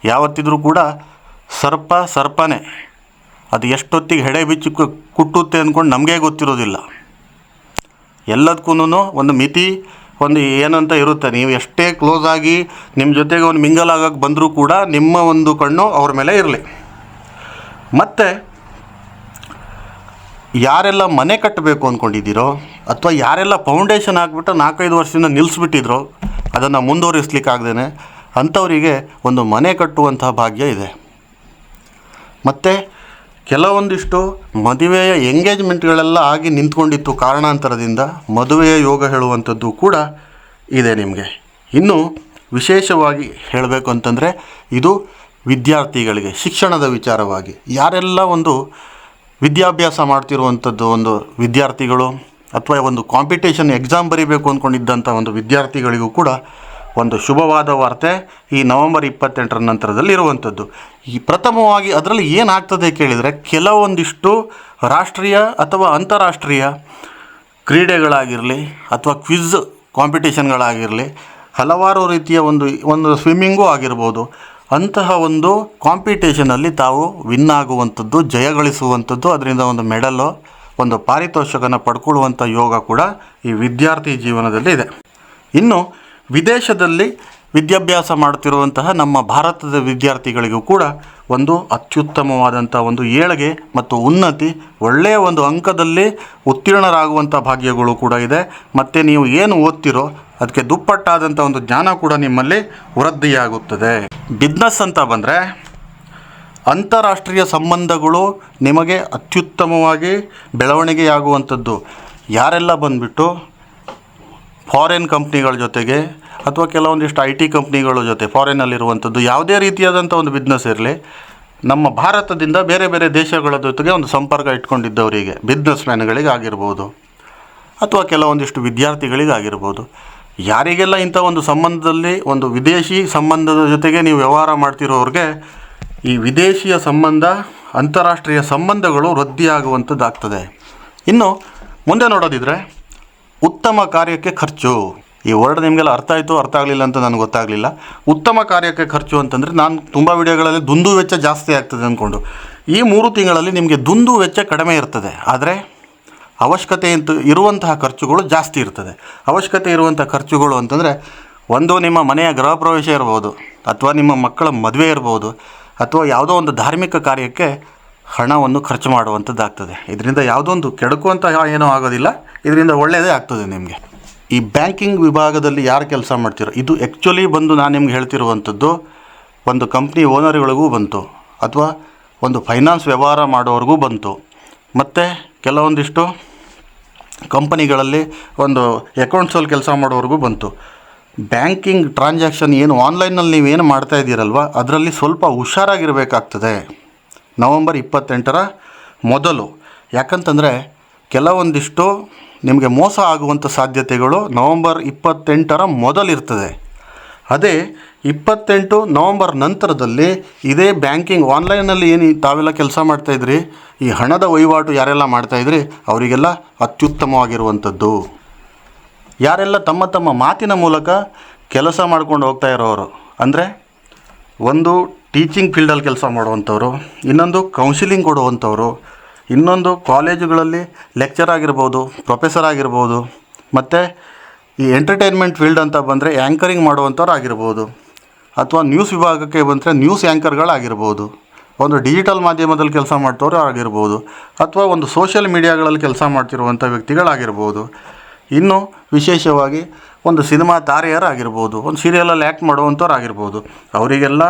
ಯಾವತ್ತಿದ್ರೂ ಕೂಡ ಸರ್ಪ ಸರ್ಪನೇ. ಅದು ಎಷ್ಟೊತ್ತಿಗೆ ಹೆಡೆ ಬಿಚ್ಚಿ ಕುಟ್ಟುತ್ತೆ ಅಂದ್ಕೊಂಡು ನಮಗೇ ಗೊತ್ತಿರೋದಿಲ್ಲ. ಎಲ್ಲದಕ್ಕೂ ಒಂದು ಮಿತಿ, ಒಂದು ಏನಂತ ಇರುತ್ತೆ. ನೀವು ಎಷ್ಟೇ ಕ್ಲೋಸ್ ಆಗಿ ನಿಮ್ಮ ಜೊತೆಗೆ ಒಂದು ಮಿಂಗಲ್ ಆಗೋಕ್ಕೆ ಬಂದರೂ ಕೂಡ ನಿಮ್ಮ ಒಂದು ಕಣ್ಣು ಅವ್ರ ಮೇಲೆ ಇರಲಿ. ಮತ್ತು, ಯಾರೆಲ್ಲ ಮನೆ ಕಟ್ಟಬೇಕು ಅಂದ್ಕೊಂಡಿದ್ದೀರೋ ಅಥವಾ ಯಾರೆಲ್ಲ ಫೌಂಡೇಶನ್ ಹಾಕ್ಬಿಟ್ಟು ನಾಲ್ಕೈದು ವರ್ಷದಿಂದ ನಿಲ್ಲಿಸ್ಬಿಟ್ಟಿದ್ರೋ ಅದನ್ನು ಮುಂದುವರಿಸ್ಲಿಕ್ಕಾಗ್ದೇ ಅಂಥವರಿಗೆ ಒಂದು ಮನೆ ಕಟ್ಟುವಂತಹ ಭಾಗ್ಯ ಇದೆ. ಮತ್ತು ಕೆಲವೊಂದಿಷ್ಟು ಮದುವೆಯ ಎಂಗೇಜ್ಮೆಂಟ್ಗಳೆಲ್ಲ ಆಗಿ ನಿಂತ್ಕೊಂಡಿತ್ತು ಕಾರಣಾಂತರದಿಂದ ಮದುವೆಯ ಯೋಗ ಹೇಳುವಂಥದ್ದು ಕೂಡ ಇದೆ ನಿಮಗೆ. ಇನ್ನು ವಿಶೇಷವಾಗಿ ಹೇಳಬೇಕು ಅಂತಂದರೆ ಇದು ವಿದ್ಯಾರ್ಥಿಗಳಿಗೆ, ಶಿಕ್ಷಣದ ವಿಚಾರವಾಗಿ. ಯಾರೆಲ್ಲ ಒಂದು ವಿದ್ಯಾಭ್ಯಾಸ ಮಾಡ್ತಿರುವಂಥದ್ದು, ಒಂದು ವಿದ್ಯಾರ್ಥಿಗಳು ಅಥವಾ ಒಂದು ಕಾಂಪಿಟೇಷನ್ ಎಕ್ಸಾಮ್ ಬರೀಬೇಕು ಅಂದ್ಕೊಂಡಿದ್ದಂಥ ಒಂದು ವಿದ್ಯಾರ್ಥಿಗಳಿಗೂ ಕೂಡ ಒಂದು ಶುಭವಾದ ವಾರ್ತೆ ಈ ನವೆಂಬರ್ ಇಪ್ಪತ್ತೆಂಟರ ನಂತರದಲ್ಲಿ ಇರುವಂಥದ್ದು. ಈ ಪ್ರಥಮವಾಗಿ ಅದರಲ್ಲಿ ಏನಾಗ್ತದೆ ಕೇಳಿದರೆ ಕೆಲವೊಂದಿಷ್ಟು ರಾಷ್ಟ್ರೀಯ ಅಥವಾ ಅಂತಾರಾಷ್ಟ್ರೀಯ ಕ್ರೀಡೆಗಳಾಗಿರಲಿ ಅಥವಾ ಕ್ವಿಝ್ ಕಾಂಪಿಟೇಷನ್ಗಳಾಗಿರಲಿ ಹಲವಾರು ರೀತಿಯ ಒಂದು ಒಂದು ಸ್ವಿಮ್ಮಿಂಗು ಆಗಿರ್ಬೋದು. ಅಂತಹ ಒಂದು ಕಾಂಪಿಟೇಷನಲ್ಲಿ ತಾವು ವಿನ್ ಆಗುವಂಥದ್ದು ಜಯಗಳಿಸುವಂಥದ್ದು ಅದರಿಂದ ಒಂದು ಮೆಡಲು, ಒಂದು ಪಾರಿತೋಷಕನ ಪಡ್ಕೊಳ್ಳುವಂಥ ಯೋಗ ಕೂಡ ಈ ವಿದ್ಯಾರ್ಥಿ ಜೀವನದಲ್ಲಿ ಇದೆ. ಇನ್ನು ವಿದೇಶದಲ್ಲಿ ವಿದ್ಯಾಭ್ಯಾಸ ಮಾಡುತ್ತಿರುವಂತಹ ನಮ್ಮ ಭಾರತದ ವಿದ್ಯಾರ್ಥಿಗಳಿಗೂ ಕೂಡ ಒಂದು ಅತ್ಯುತ್ತಮವಾದಂಥ ಒಂದು ಏಳಿಗೆ ಮತ್ತು ಉನ್ನತಿ, ಒಳ್ಳೆಯ ಒಂದು ಅಂಕದಲ್ಲಿ ಉತ್ತೀರ್ಣರಾಗುವಂಥ ಭಾಗ್ಯಗಳು ಕೂಡ ಇದೆ. ಮತ್ತು ನೀವು ಏನು ಓದ್ತಿರೋ ಅದಕ್ಕೆ ದುಪ್ಪಟ್ಟಾದಂಥ ಒಂದು ಜ್ಞಾನ ಕೂಡ ನಿಮ್ಮಲ್ಲಿ ವೃದ್ಧಿಯಾಗುತ್ತದೆ. ಬಿಸ್ನೆಸ್ ಅಂತ ಬಂದರೆ ಅಂತಾರಾಷ್ಟ್ರೀಯ ಸಂಬಂಧಗಳು ನಿಮಗೆ ಅತ್ಯುತ್ತಮವಾಗಿ ಬೆಳವಣಿಗೆಯಾಗುವಂಥದ್ದು. ಯಾರೆಲ್ಲ ಬಂದುಬಿಟ್ಟು ಫಾರಿನ್ ಕಂಪ್ನಿಗಳ ಜೊತೆಗೆ ಅಥವಾ ಕೆಲವೊಂದಿಷ್ಟು ಐ ಟಿ ಕಂಪ್ನಿಗಳ ಜೊತೆ ಫಾರಿನಲ್ಲಿರುವಂಥದ್ದು ಯಾವುದೇ ರೀತಿಯಾದಂಥ ಒಂದು ಬಿಸ್ನೆಸ್ ಇರಲಿ, ನಮ್ಮ ಭಾರತದಿಂದ ಬೇರೆ ಬೇರೆ ದೇಶಗಳ ಜೊತೆಗೆ ಒಂದು ಸಂಪರ್ಕ ಇಟ್ಕೊಂಡಿದ್ದವರಿಗೆ ಬಿಸ್ನೆಸ್ ಮ್ಯಾನ್ಗಳಿಗೆ ಆಗಿರ್ಬೋದು ಅಥವಾ ಕೆಲವೊಂದಿಷ್ಟು ವಿದ್ಯಾರ್ಥಿಗಳಿಗಾಗಿರ್ಬೋದು ಯಾರಿಗೆಲ್ಲ ಇಂಥ ಒಂದು ಸಂಬಂಧದಲ್ಲಿ ಒಂದು ವಿದೇಶಿ ಸಂಬಂಧದ ಜೊತೆಗೆ ನೀವು ವ್ಯವಹಾರ ಮಾಡ್ತಿರೋರಿಗೆ ಈ ವಿದೇಶಿಯ ಸಂಬಂಧ, ಅಂತಾರಾಷ್ಟ್ರೀಯ ಸಂಬಂಧಗಳು ವೃದ್ಧಿಯಾಗುವಂಥದ್ದಾಗ್ತದೆ. ಇನ್ನು ಮುಂದೆ ನೋಡೋದಿದ್ರೆ ಉತ್ತಮ ಕಾರ್ಯಕ್ಕೆ ಖರ್ಚು. ಈ ವರ್ಡ್ ನಿಮಗೆಲ್ಲ ಅರ್ಥ ಆಯಿತು ಅರ್ಥ ಆಗಲಿಲ್ಲ ಅಂತ ನನಗೆ ಗೊತ್ತಾಗಲಿಲ್ಲ. ಉತ್ತಮ ಕಾರ್ಯಕ್ಕೆ ಖರ್ಚು ಅಂತಂದರೆ ನಾನು ತುಂಬ ವಿಡಿಯೋಗಳಲ್ಲಿ ದುಂದು ವೆಚ್ಚ ಜಾಸ್ತಿ ಆಗ್ತದೆ ಅಂದ್ಕೊಂಡು. ಈ ಮೂರು ತಿಂಗಳಲ್ಲಿ ನಿಮಗೆ ದುಂದು ವೆಚ್ಚ ಕಡಿಮೆ ಇರ್ತದೆ. ಆದರೆ ಅವಶ್ಯಕತೆ ಅಂತ ಇರುವಂತಹ ಖರ್ಚುಗಳು ಜಾಸ್ತಿ ಇರ್ತದೆ. ಅವಶ್ಯಕತೆ ಇರುವಂಥ ಖರ್ಚುಗಳು ಅಂತಂದರೆ ಒಂದು ನಿಮ್ಮ ಮನೆಯ ಗೃಹ ಪ್ರವೇಶ ಇರ್ಬೋದು, ಅಥವಾ ನಿಮ್ಮ ಮಕ್ಕಳ ಮದುವೆ ಇರ್ಬೋದು, ಅಥವಾ ಯಾವುದೋ ಒಂದು ಧಾರ್ಮಿಕ ಕಾರ್ಯಕ್ಕೆ ಹಣವನ್ನು ಖರ್ಚು ಮಾಡುವಂಥದ್ದಾಗ್ತದೆ ಇದರಿಂದ ಯಾವುದೋ ಒಂದು ಕೆಡಕುವಂತಹ ಏನೂ ಆಗೋದಿಲ್ಲ. ಇದರಿಂದ ಒಳ್ಳೆಯದೇ ಆಗ್ತದೆ ನಿಮಗೆ. ಈ ಬ್ಯಾಂಕಿಂಗ್ ವಿಭಾಗದಲ್ಲಿ ಯಾರು ಕೆಲಸ ಮಾಡ್ತೀರೋ? ಇದು ಆ್ಯಕ್ಚುಲಿ ಬಂದು ನಾನು ನಿಮ್ಗೆ ಹೇಳ್ತಿರುವಂಥದ್ದು, ಒಂದು ಕಂಪ್ನಿ ಓನರ್ಗಳಿಗೂ ಬಂತು, ಅಥವಾ ಒಂದು ಫೈನಾನ್ಸ್ ವ್ಯವಹಾರ ಮಾಡೋವ್ರಿಗೂ ಬಂತು. ಮತ್ತು ಕೆಲವೊಂದಿಷ್ಟು ಕಂಪನಿಗಳಲ್ಲಿ ಒಂದು ಅಕೌಂಟ್ಸಲ್ಲಿ ಕೆಲಸ ಮಾಡೋವರೆಗೂ ಬಂತು. ಬ್ಯಾಂಕಿಂಗ್ ಟ್ರಾನ್ಸಾಕ್ಷನ್ ಏನು ಆನ್ಲೈನಲ್ಲಿ ನೀವೇನು ಮಾಡ್ತಾ ಇದ್ದೀರಲ್ವ, ಅದರಲ್ಲಿ ಸ್ವಲ್ಪ ಹುಷಾರಾಗಿರಬೇಕಾಗ್ತದೆ. ನವಂಬರ್ ಇಪ್ಪತ್ತೆಂಟರ ಮೊದಲು. ಯಾಕಂತಂದರೆ ಕೆಲವೊಂದಿಷ್ಟು ನಿಮಗೆ ಮೋಸ ಆಗುವಂಥ ಸಾಧ್ಯತೆಗಳು ನವಂಬರ್ ಇಪ್ಪತ್ತೆಂಟರ ಮೊದಲಿರ್ತದೆ. ಅದೇ ಇಪ್ಪತ್ತೆಂಟು ನವಂಬರ್ ನಂತರದಲ್ಲಿ ಇದೇ ಬ್ಯಾಂಕಿಂಗ್ ಆನ್ಲೈನಲ್ಲಿ ಏನು ತಾವೆಲ್ಲ ಕೆಲಸ ಮಾಡ್ತಾಯಿದ್ರಿ ಈ ಹಣದ ವಹಿವಾಟು ಯಾರೆಲ್ಲ ಮಾಡ್ತಾಯಿದ್ರಿ ಅವರಿಗೆಲ್ಲ ಅತ್ಯುತ್ತಮವಾಗಿರುವಂಥದ್ದು. ಯಾರೆಲ್ಲ ತಮ್ಮ ತಮ್ಮ ಮಾತಿನ ಮೂಲಕ ಕೆಲಸ ಮಾಡ್ಕೊಂಡು ಹೋಗ್ತಾ ಇರೋರು? ಅಂದರೆ ಒಂದು ಟೀಚಿಂಗ್ ಫೀಲ್ಡಲ್ಲಿ ಕೆಲಸ ಮಾಡುವಂಥವ್ರು, ಇನ್ನೊಂದು ಕೌನ್ಸಿಲಿಂಗ್ ಕೊಡುವಂಥವ್ರು ಇನ್ನೊಂದು ಕಾಲೇಜುಗಳಲ್ಲಿ ಲೆಕ್ಚರ್ ಆಗಿರ್ಬೋದು, ಪ್ರೊಫೆಸರ್ ಆಗಿರ್ಬೋದು, ಮತ್ತು ಈ ಎಂಟರ್ಟೈನ್ಮೆಂಟ್ ಫೀಲ್ಡ್ ಅಂತ ಬಂದರೆ ಆ್ಯಂಕರಿಂಗ್ ಮಾಡುವಂಥವ್ರು ಆಗಿರ್ಬೋದು, ಅಥವಾ ನ್ಯೂಸ್ ವಿಭಾಗಕ್ಕೆ ಬಂದರೆ ನ್ಯೂಸ್ ಆ್ಯಂಕರ್ಗಳಾಗಿರ್ಬೋದು ಒಂದು ಡಿಜಿಟಲ್ ಮಾಧ್ಯಮದಲ್ಲಿ ಕೆಲಸ ಮಾಡ್ತವ್ರು ಆಗಿರ್ಬೋದು, ಅಥವಾ ಒಂದು ಸೋಷಿಯಲ್ ಮೀಡಿಯಾಗಳಲ್ಲಿ ಕೆಲಸ ಮಾಡ್ತಿರುವಂಥ ವ್ಯಕ್ತಿಗಳಾಗಿರ್ಬೋದು, ಇನ್ನು ವಿಶೇಷವಾಗಿ ಒಂದು ಸಿನಿಮಾ ತಾರೆಯರಾಗಿರ್ಬೋದು, ಒಂದು ಸೀರಿಯಲಲ್ಲಿ ಆ್ಯಕ್ಟ್ ಮಾಡುವಂಥವ್ರು ಆಗಿರ್ಬೋದು, ಅವರಿಗೆಲ್ಲ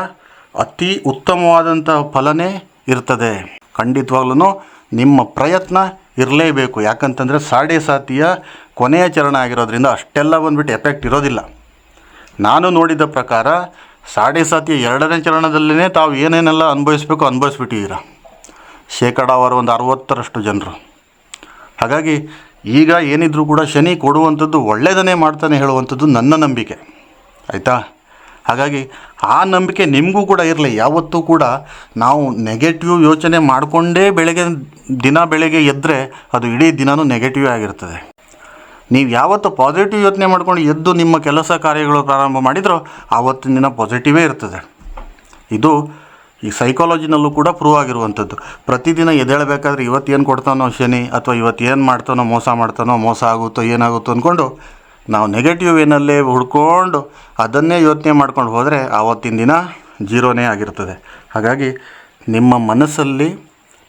ಅತಿ ಉತ್ತಮವಾದಂಥ ಫಲನೇ ಇರ್ತದೆ. ಖಂಡಿತವಾಗ್ಲೂ ನಿಮ್ಮ ಪ್ರಯತ್ನ ಇರಲೇಬೇಕು. ಯಾಕಂತಂದರೆ ಸಾಡೆ ಸಾತಿಯ ಕೊನೆಯ ಚರಣ ಆಗಿರೋದ್ರಿಂದ ಅಷ್ಟೆಲ್ಲ ಬಂದ್ಬಿಟ್ಟು ಎಫೆಕ್ಟ್ ಇರೋದಿಲ್ಲ. ನಾನು ನೋಡಿದ ಪ್ರಕಾರ ಸಾಡೆ ಸಾತಿಯ ಎರಡನೇ ಚರಣದಲ್ಲೇ ತಾವು ಏನೇನೆಲ್ಲ ಅನುಭವಿಸ್ಬೇಕು ಅನುಭವಿಸ್ಬಿಟ್ಟಿದ್ದೀರ? ಶೇಕಡಾವಾರು ಒಂದು ಅರವತ್ತರಷ್ಟು ಜನರು. ಹಾಗಾಗಿ ಈಗ ಏನಿದ್ರೂ ಕೂಡ ಶನಿ ಕೊಡುವಂಥದ್ದು ಒಳ್ಳೆಯದನ್ನೇ ಮಾಡ್ತಾನೆ ಹೇಳುವಂಥದ್ದು ನನ್ನ ನಂಬಿಕೆ. ಆಯಿತಾ? ಹಾಗಾಗಿ ಆ ನಂಬಿಕೆ ನಿಮಗೂ ಕೂಡ ಇರಲಿ. ಯಾವತ್ತೂ ಕೂಡ ನಾವು ನೆಗೆಟಿವ್ ಯೋಚನೆ ಮಾಡಿಕೊಂಡೇ ಬೆಳಗ್ಗೆ, ದಿನ ಬೆಳಗ್ಗೆ ಎದ್ದರೆ ಅದು ಇಡೀ ದಿನವೂ ನೆಗೆಟಿವ್ ಆಗಿರ್ತದೆ. ನೀವು ಯಾವತ್ತು ಪಾಸಿಟಿವ್ ಯೋಚನೆ ಮಾಡ್ಕೊಂಡು ಎದ್ದು ನಿಮ್ಮ ಕೆಲಸ ಕಾರ್ಯಗಳು ಪ್ರಾರಂಭ ಮಾಡಿದ್ರೋ ಆವತ್ತಿನ ದಿನ ಪಾಸಿಟಿವೇ ಇರ್ತದೆ. ಇದು ಈ ಸೈಕಾಲಜಿನಲ್ಲೂ ಕೂಡ ಪ್ರೂವ್ ಆಗಿರುವಂಥದ್ದು. ಪ್ರತಿದಿನ ಎದ್ದೇಳಬೇಕಾದ್ರೆ ಏನು ಕೊಡ್ತಾನೋ ಶನಿ, ಅಥವಾ ಇವತ್ತು ಏನು ಮಾಡ್ತಾನೋ ಮೋಸ ಮಾಡ್ತಾನೋ, ಮೋಸ ಆಗುತ್ತೋ, ಏನಾಗುತ್ತೋ ಅಂದ್ಕೊಂಡು ನಾವು ನೆಗೆಟಿವ್ ಏನಲ್ಲೇ ಹುಡ್ಕೊಂಡು ಅದನ್ನೇ ಯೋಚನೆ ಮಾಡ್ಕೊಂಡು ಹೋದರೆ ಆವತ್ತಿನ ದಿನ ಜೀರೋನೇ ಆಗಿರ್ತದೆ. ಹಾಗಾಗಿ ನಿಮ್ಮ ಮನಸ್ಸಲ್ಲಿ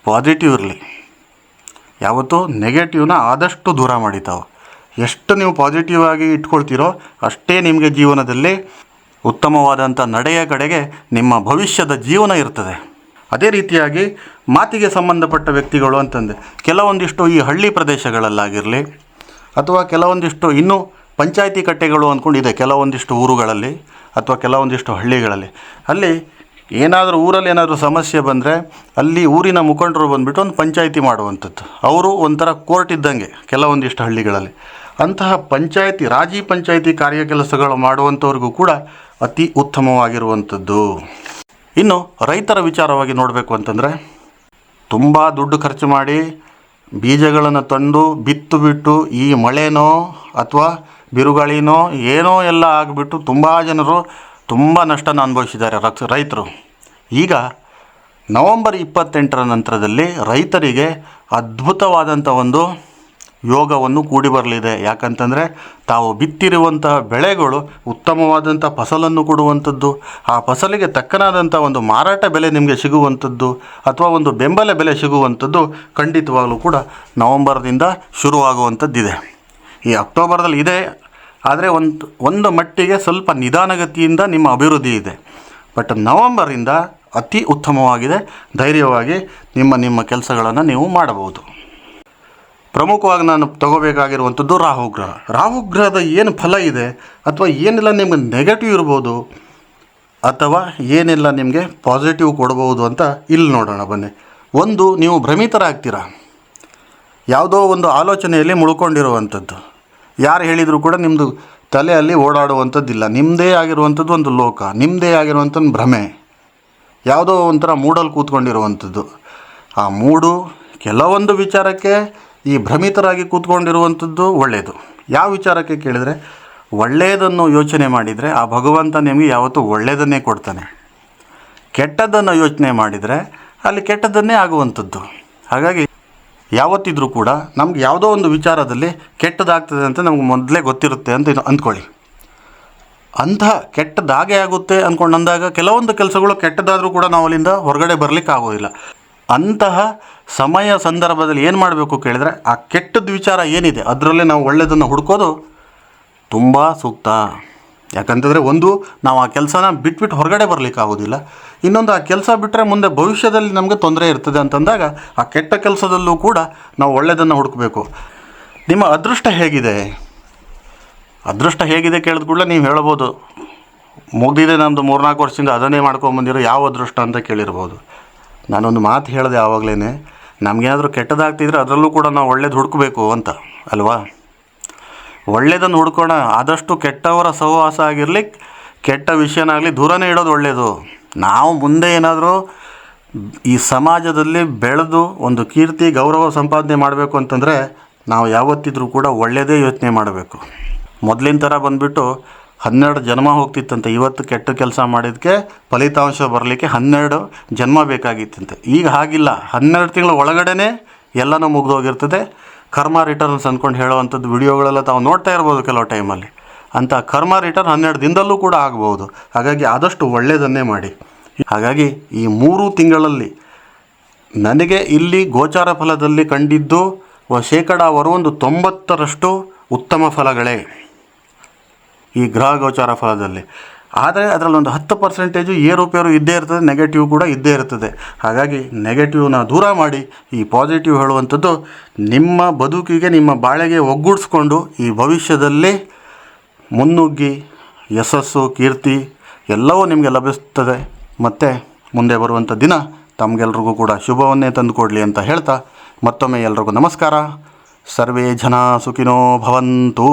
ಪಾಸಿಟಿವ್ ಇರಲಿ. ಯಾವತ್ತೂ ನೆಗೆಟಿವ್ನ ಆದಷ್ಟು ದೂರ ಮಾಡಿತಾವೆ. ಎಷ್ಟು ನೀವು ಪಾಸಿಟಿವ್ ಆಗಿ ಇಟ್ಕೊಳ್ತೀರೋ ಅಷ್ಟೇ ನಿಮಗೆ ಜೀವನದಲ್ಲಿ ಉತ್ತಮವಾದಂಥ ನಡೆಯ ಕಡೆಗೆ ನಿಮ್ಮ ಭವಿಷ್ಯದ ಜೀವನ ಇರ್ತದೆ. ಅದೇ ರೀತಿಯಾಗಿ ಮಾತಿಗೆ ಸಂಬಂಧಪಟ್ಟ ವ್ಯಕ್ತಿಗಳು ಅಂತಂದರೆ, ಕೆಲವೊಂದಿಷ್ಟು ಈ ಹಳ್ಳಿ ಪ್ರದೇಶಗಳಲ್ಲಾಗಿರಲಿ, ಅಥವಾ ಕೆಲವೊಂದಿಷ್ಟು ಇನ್ನೂ ಪಂಚಾಯತಿ ಕಟ್ಟೆಗಳು ಅಂದ್ಕೊಂಡಿದೆ ಕೆಲವೊಂದಿಷ್ಟು ಊರುಗಳಲ್ಲಿ ಅಥವಾ ಕೆಲವೊಂದಿಷ್ಟು ಹಳ್ಳಿಗಳಲ್ಲಿ. ಅಲ್ಲಿ ಏನಾದರೂ ಊರಲ್ಲಿ ಏನಾದರೂ ಸಮಸ್ಯೆ ಬಂದರೆ ಅಲ್ಲಿ ಊರಿನ ಮುಖಂಡರು ಬಂದುಬಿಟ್ಟು ಒಂದು ಪಂಚಾಯಿತಿ ಮಾಡುವಂಥದ್ದು. ಅವರು ಒಂಥರ ಕೋರ್ಟ್ ಇದ್ದಂಗೆ ಕೆಲವೊಂದಿಷ್ಟು ಹಳ್ಳಿಗಳಲ್ಲಿ. ಅಂತಹ ಪಂಚಾಯತಿ, ರಾಜಿ ಪಂಚಾಯಿತಿ ಕಾರ್ಯ ಕೆಲಸಗಳು ಮಾಡುವಂಥವ್ರಿಗೂ ಕೂಡ ಅತಿ ಉತ್ತಮವಾಗಿರುವಂಥದ್ದು. ಇನ್ನು ರೈತರ ವಿಚಾರವಾಗಿ ನೋಡಬೇಕು ಅಂತಂದರೆ, ತುಂಬ ದುಡ್ಡು ಖರ್ಚು ಮಾಡಿ ಬೀಜಗಳನ್ನು ತಂದು ಬಿತ್ತು ಬಿಟ್ಟು ಈ ಮಳೆನೋ ಅಥವಾ ಬಿರುಗಾಳಿನೋ ಏನೋ ಎಲ್ಲ ಆಗಿಬಿಟ್ಟು ತುಂಬ ಜನರು ತುಂಬ ನಷ್ಟನ ಅನುಭವಿಸಿದ್ದಾರೆ ರೈತರು. ಈಗ ನವಂಬರ್ ಇಪ್ಪತ್ತೆಂಟರ ನಂತರದಲ್ಲಿ ರೈತರಿಗೆ ಅದ್ಭುತವಾದಂಥ ಒಂದು ಯೋಗವನ್ನು ಕೂಡಿ ಬರಲಿದೆ. ಯಾಕಂತಂದರೆ ತಾವು ಬಿತ್ತಿರುವಂತಹ ಬೆಳೆಗಳು ಉತ್ತಮವಾದಂಥ ಫಸಲನ್ನು ಕೊಡುವಂಥದ್ದು ಆ ಫಸಲಿಗೆ ತಕ್ಕನಾದಂಥ ಒಂದು ಮಾರಾಟ ಬೆಲೆ ನಿಮಗೆ ಸಿಗುವಂಥದ್ದು ಅಥವಾ ಒಂದು ಬೆಂಬಲ ಬೆಲೆ ಸಿಗುವಂಥದ್ದು ಖಂಡಿತವಾಗಲೂ ಕೂಡ ನವಂಬರ್ದಿಂದ ಶುರುವಾಗುವಂಥದ್ದಿದೆ ಈ ಅಕ್ಟೋಬರ್ದಲ್ಲಿ ಇದೆ ಆದರೆ ಒಂದು ಒಂದು ಮಟ್ಟಿಗೆ ಸ್ವಲ್ಪ ನಿಧಾನಗತಿಯಿಂದ ನಿಮ್ಮ ಅಭಿವೃದ್ಧಿ ಇದೆ. ಬಟ್ ನವಂಬರಿಂದ ಅತಿ ಉತ್ತಮವಾಗಿದೆ. ಧೈರ್ಯವಾಗಿ ನಿಮ್ಮ ನಿಮ್ಮ ಕೆಲಸಗಳನ್ನು ನೀವು ಮಾಡಬಹುದು. ಪ್ರಮುಖವಾಗಿ ನಾನು ತಗೋಬೇಕಾಗಿರುವಂಥದ್ದು ರಾಹುಗ್ರಹ ರಾಹುಗ್ರಹದ ಏನು ಫಲ ಇದೆ ಅಥವಾ ಏನೆಲ್ಲ ನಿಮಗೆ ನೆಗೆಟಿವ್ ಇರ್ಬೋದು ಅಥವಾ ಏನೆಲ್ಲ ನಿಮಗೆ ಪಾಸಿಟಿವ್ ಕೊಡಬಹುದು ಅಂತ ಇಲ್ಲಿ ನೋಡೋಣ ಬನ್ನಿ. ಒಂದು, ನೀವು ಭ್ರಮಿತರಾಗ್ತೀರಾ? ಯಾವುದೋ ಒಂದು ಆಲೋಚನೆಯಲ್ಲಿ ಮುಳ್ಕೊಂಡಿರುವಂಥದ್ದು. ಯಾರು ಹೇಳಿದರೂ ಕೂಡ ನಿಮ್ಮದು ತಲೆಯಲ್ಲಿ ಓಡಾಡುವಂಥದ್ದಿಲ್ಲ. ನಿಮ್ಮದೇ ಆಗಿರುವಂಥದ್ದು ಒಂದು ಲೋಕ ನಿಮ್ಮದೇ ಆಗಿರುವಂಥದ್ದು ಭ್ರಮೆ. ಯಾವುದೋ ಒಂಥರ ಮೂಡಲ್ಲಿ ಕೂತ್ಕೊಂಡಿರುವಂಥದ್ದು. ಆ ಮೂಡು ಕೆಲವೊಂದು ವಿಚಾರಕ್ಕೆ ಈ ಭ್ರಮಿತರಾಗಿ ಕೂತ್ಕೊಂಡಿರುವಂಥದ್ದು ಒಳ್ಳೆಯದು. ಯಾವ ವಿಚಾರಕ್ಕೆ ಕೇಳಿದರೆ, ಒಳ್ಳೆಯದನ್ನು ಯೋಚನೆ ಮಾಡಿದರೆ ಆ ಭಗವಂತ ನಿಮಗೆ ಯಾವತ್ತೂ ಒಳ್ಳೆಯದನ್ನೇ ಕೊಡ್ತಾನೆ. ಕೆಟ್ಟದ್ದನ್ನು ಯೋಚನೆ ಮಾಡಿದರೆ ಅಲ್ಲಿ ಕೆಟ್ಟದ್ದನ್ನೇ ಆಗುವಂಥದ್ದು. ಹಾಗಾಗಿ ಯಾವತ್ತಿದ್ರೂ ಕೂಡ ನಮ್ಗೆ ಯಾವುದೋ ಒಂದು ವಿಚಾರದಲ್ಲಿ ಕೆಟ್ಟದಾಗ್ತದೆ ಅಂತ ನಮ್ಗೆ ಮೊದಲೇ ಗೊತ್ತಿರುತ್ತೆ ಅಂತ ಅಂದ್ಕೊಳ್ಳಿ. ಅಂತಹ ಕೆಟ್ಟದಾಗೆ ಆಗುತ್ತೆ ಅಂದ್ಕೊಂಡು ಅಂದಾಗ ಕೆಲವೊಂದು ಕೆಲಸಗಳು ಕೆಟ್ಟದಾದರೂ ಕೂಡ ನಾವು ಅಲ್ಲಿಂದ ಹೊರಗಡೆ ಬರಲಿಕ್ಕೆ ಆಗೋದಿಲ್ಲ. ಅಂತಹ ಸಮಯ ಸಂದರ್ಭದಲ್ಲಿ ಏನು ಮಾಡಬೇಕು ಕೇಳಿದರೆ ಆ ಕೆಟ್ಟದ ವಿಚಾರ ಏನಿದೆ ಅದರಲ್ಲೇ ನಾವು ಒಳ್ಳೆಯದನ್ನು ಹುಡ್ಕೋದು ತುಂಬ ಸೂಕ್ತ. ಯಾಕಂತಂದರೆ ಒಂದು, ನಾವು ಆ ಕೆಲಸನ ಬಿಟ್ಬಿಟ್ಟು ಹೊರಗಡೆ ಬರಲಿಕ್ಕಾಗೋದಿಲ್ಲ ಇನ್ನೊಂದು, ಆ ಕೆಲಸ ಬಿಟ್ಟರೆ ಮುಂದೆ ಭವಿಷ್ಯದಲ್ಲಿ ನಮಗೆ ತೊಂದರೆ ಇರ್ತದೆ ಅಂತಂದಾಗ ಆ ಕೆಟ್ಟ ಕೆಲಸದಲ್ಲೂ ಕೂಡ ನಾವು ಒಳ್ಳೆಯದನ್ನು ಹುಡುಕಬೇಕು. ನಿಮ್ಮ ಅದೃಷ್ಟ ಹೇಗಿದೆ? ಅದೃಷ್ಟ ಹೇಗಿದೆ ಕೇಳಿದ ಕೂಡಲೇ ನೀವು ಹೇಳ್ಬೋದು. ಮುಗಿದಿದೆ ನಮ್ಮದು ಮೂರ್ನಾಲ್ಕು ವರ್ಷದಿಂದ ಅದನ್ನೇ ಮಾಡ್ಕೊಂಬಂದಿರೋ ಯಾವ ಅದೃಷ್ಟ ಅಂತ ಕೇಳಿರ್ಬೋದು. ನಾನೊಂದು ಮಾತು ಹೇಳಿದೆ ಆವಾಗಲೇ ನಮಗೇನಾದರೂ ಕೆಟ್ಟದಾಗ್ತಿದ್ರೆ ಅದರಲ್ಲೂ ಕೂಡ ನಾವು ಒಳ್ಳೇದು ಹುಡುಕಬೇಕು ಅಂತ, ಅಲ್ವಾ? ಒಳ್ಳೆಯದನ್ನು ಹುಡ್ಕೋಣ, ಆದಷ್ಟು ಕೆಟ್ಟವರ ಸಹವಾಸ ಆಗಿರಲಿ, ಕೆಟ್ಟ ವಿಷಯನಾಗಲಿ ದೂರನೇ ಇಡೋದು ಒಳ್ಳೆಯದು ನಾವು ಮುಂದೆ ಏನಾದರೂ ಈ ಸಮಾಜದಲ್ಲಿ ಬೆಳೆದು ಒಂದು ಕೀರ್ತಿ, ಗೌರವ ಸಂಪಾದನೆ ಮಾಡಬೇಕು ಅಂತಂದರೆ ನಾವು ಯಾವತ್ತಿದ್ರೂ ಕೂಡ ಒಳ್ಳೆಯದೇ ಯೋಚನೆ ಮಾಡಬೇಕು. ಮೊದಲಿನ ಥರ ಬಂದುಬಿಟ್ಟು ಹನ್ನೆರಡು ಜನ್ಮ ಹೋಗ್ತಿತ್ತಂತೆ. ಇವತ್ತು ಕೆಟ್ಟ ಕೆಲಸ ಮಾಡಿದ್ದಕ್ಕೆ ಫಲಿತಾಂಶ ಬರಲಿಕ್ಕೆ ಹನ್ನೆರಡು ಜನ್ಮ ಬೇಕಾಗಿತ್ತಂತೆ. ಈಗ ಹಾಗಿಲ್ಲ. ಹನ್ನೆರಡು ತಿಂಗಳ ಒಳಗಡೆನೇ ಎಲ್ಲನೂ ಮುಗ್ದೋಗಿರ್ತದೆ. ಕರ್ಮ ರಿಟರ್ನ್ಸ್ ಅಂದ್ಕೊಂಡು ಹೇಳುವಂಥದ್ದು ವಿಡಿಯೋಗಳೆಲ್ಲ ತಾವು ನೋಡ್ತಾ ಇರ್ಬೋದು ಕೆಲವು ಟೈಮಲ್ಲಿ. ಅಂತ ಕರ್ಮ ರಿಟರ್ನ್ ಹನ್ನೆರಡು ದಿನದಲ್ಲೂ ಕೂಡ ಆಗ್ಬೋದು. ಹಾಗಾಗಿ ಆದಷ್ಟು ಒಳ್ಳೆಯದನ್ನೇ ಮಾಡಿ. ಹಾಗಾಗಿ ಈ ಮೂರು ತಿಂಗಳಲ್ಲಿ ನನಗೆ ಇಲ್ಲಿ ಗೋಚಾರ ಫಲದಲ್ಲಿ ಕಂಡಿದ್ದು ಶೇಕಡಾವಾರು ಒಂದು ತೊಂಬತ್ತರಷ್ಟು ಉತ್ತಮ ಫಲಗಳೇ ಈ ಗ್ರಹ ಗೋಚಾರ ಫಲದಲ್ಲಿ. ಆದರೆ ಅದರಲ್ಲೊಂದು ಹತ್ತು ಪರ್ಸೆಂಟೇಜು ಏರುಪೇರು ಇದ್ದೇ ಇರ್ತದೆ ನೆಗೆಟಿವ್ ಕೂಡ ಇದ್ದೇ ಇರ್ತದೆ. ಹಾಗಾಗಿ ನೆಗೆಟಿವ್ನ ದೂರ ಮಾಡಿ ಈ ಪಾಸಿಟಿವ್ ಹೇಳುವಂಥದ್ದು ನಿಮ್ಮ ಬದುಕಿಗೆ, ನಿಮ್ಮ ಬಾಳೆಗೆ ಒಗ್ಗೂಡಿಸ್ಕೊಂಡು ಈ ಭವಿಷ್ಯದಲ್ಲಿ ಮುನ್ನುಗ್ಗಿ, ಯಶಸ್ಸು, ಕೀರ್ತಿ ಎಲ್ಲವೂ ನಿಮಗೆ ಲಭಿಸ್ತದೆ. ಮತ್ತು ಮುಂದೆ ಬರುವಂಥ ದಿನ ತಮಗೆಲ್ರಿಗೂ ಕೂಡ ಶುಭವನ್ನೇ ತಂದುಕೊಡಲಿ ಅಂತ ಹೇಳ್ತಾ ಮತ್ತೊಮ್ಮೆ ಎಲ್ರಿಗೂ ನಮಸ್ಕಾರ. ಸರ್ವೇ ಜನ ಸುಖಿನೋ ಭವಂತು.